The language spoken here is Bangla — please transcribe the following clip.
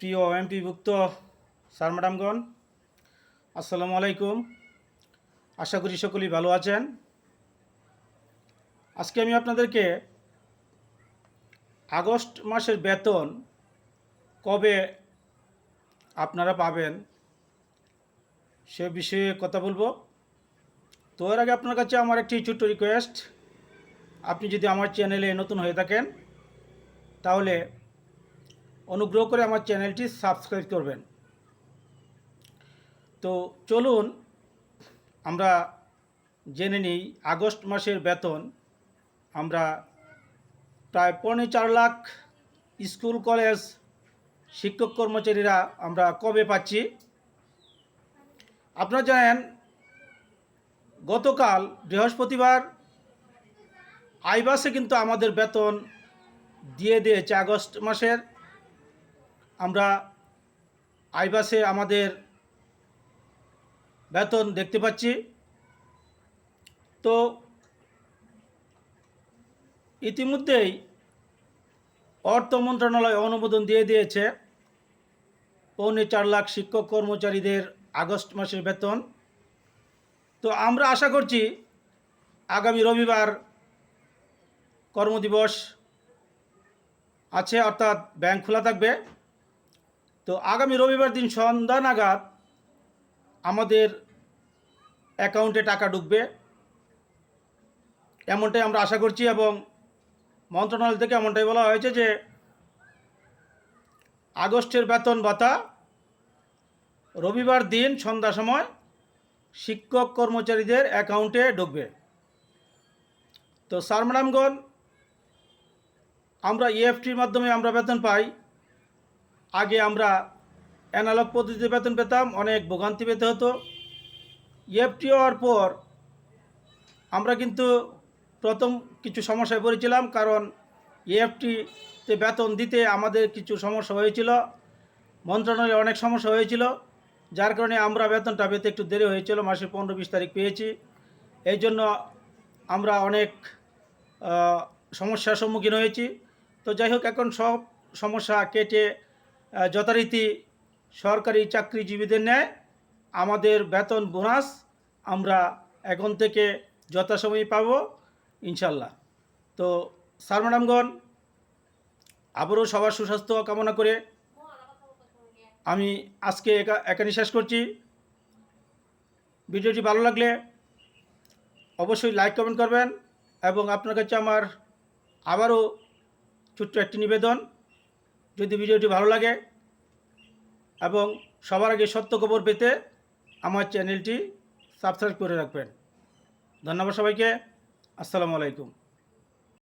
প্রিয় এমপিভুক্ত স্যার ম্যাডামগণ, আসসালামু আলাইকুম। আশা করি সকলেই ভালো আছেন। আজকে আমি আপনাদেরকে আগস্ট মাসের বেতন কবে আপনারা পাবেন সে বিষয়ে কথা বলব। তো এর আগে আপনার কাছে আমার একটি ছোট্ট রিকোয়েস্ট আপনি যদি আমার চ্যানেলে নতুন হয়ে থাকেন, তাহলে অনুগ্রহ করে আমার চ্যানেলটি সাবস্ক্রাইব করবেন। তো চলুন, আমরা জেনে নিই, আগস্ট মাসের বেতন, আমরা প্রায় পৌনে চার লাখ স্কুল, কলেজ, শিক্ষক কর্মচারীরা আমরা কবে পাচ্ছি? আপনারা জানেন, গতকাল বৃহস্পতিবার আইবাসে কিন্তু আমাদের বেতন দিয়ে দিয়েছে আগস্ট মাসের। আমরা আইবাসে আমাদের বেতন দেখতে পাচ্ছি। তো ইতিমধ্যেই অর্থ মন্ত্রণালয় অনুমোদন দিয়ে দিয়েছে। পৌনে চার লাখ শিক্ষক কর্মচারীদের আগস্ট মাসের বেতন। তো আমরা আশা করছি আগামী রবিবার কর্মদিবস আছে, অর্থাৎ ব্যাংক খোলা থাকবে। তো আগামী রবিবার দিন সন্ধ্যা নাগাদ আমাদের অ্যাকাউন্টে টাকা ঢুকবে। এমনটাই আমরা আশা করছি এবং মন্ত্রণালয় থেকে এমনটাই বলা হয়েছে যে আগস্টের বেতন ভাতা রবিবার দিন সন্ধ্যা সময় শিক্ষক কর্মচারীদের অ্যাকাউন্টে ঢুকবে। তো স্যার ম্যাডামগণ, আমরা ইএফটির মাধ্যমে আমরা বেতন পাই। আগে আমরা অ্যানালগ পদ্ধতিতে বেতন পেতাম, অনেক ভোগান্তি পেতে হতো। ইএফটি হওয়ার পর আমরা কিন্তু প্রথম কিছু সমস্যায় পড়েছিলাম, কারণ ইএফটিতে বেতন দিতে আমাদের কিছু সমস্যা হয়েছিল, মন্ত্রণালয়ে অনেক সমস্যা হয়েছিল, যার কারণে আমরা বেতনটা পেতে একটু দেরি হয়েছিল মাসের পনেরো বিশ তারিখ পেয়েছি। এই জন্য আমরা অনেক সমস্যার সম্মুখীন হয়েছি। তো যাই হোক, এখন সব সমস্যা কেটে যথারীতি সরকারি চাকরিজীবীদের ন্যায় আমাদের বেতন বোনাস আমরা এখন থেকে যথাসময়ে পাব ইনশাল্লাহ তো স্যার ম্যাডামগণ আবারও সবার সুস্বাস্থ্য কামনা করে আমি আজকে একা- এখানে শেষ করছি। ভিডিওটি ভালো লাগলে অবশ্যই লাইক, কমেন্ট করবেন এবং আপনার কাছে আমার আবারও ছোট্ট একটি নিবেদন। যদি ভিডিওটি ভালো লাগে এবং সবার আগে সত্য খবর পেতে আমার চ্যানেলটি সাবস্ক্রাইব করে রাখবেন। ধন্যবাদ সবাইকে। আসসালামু আলাইকুম।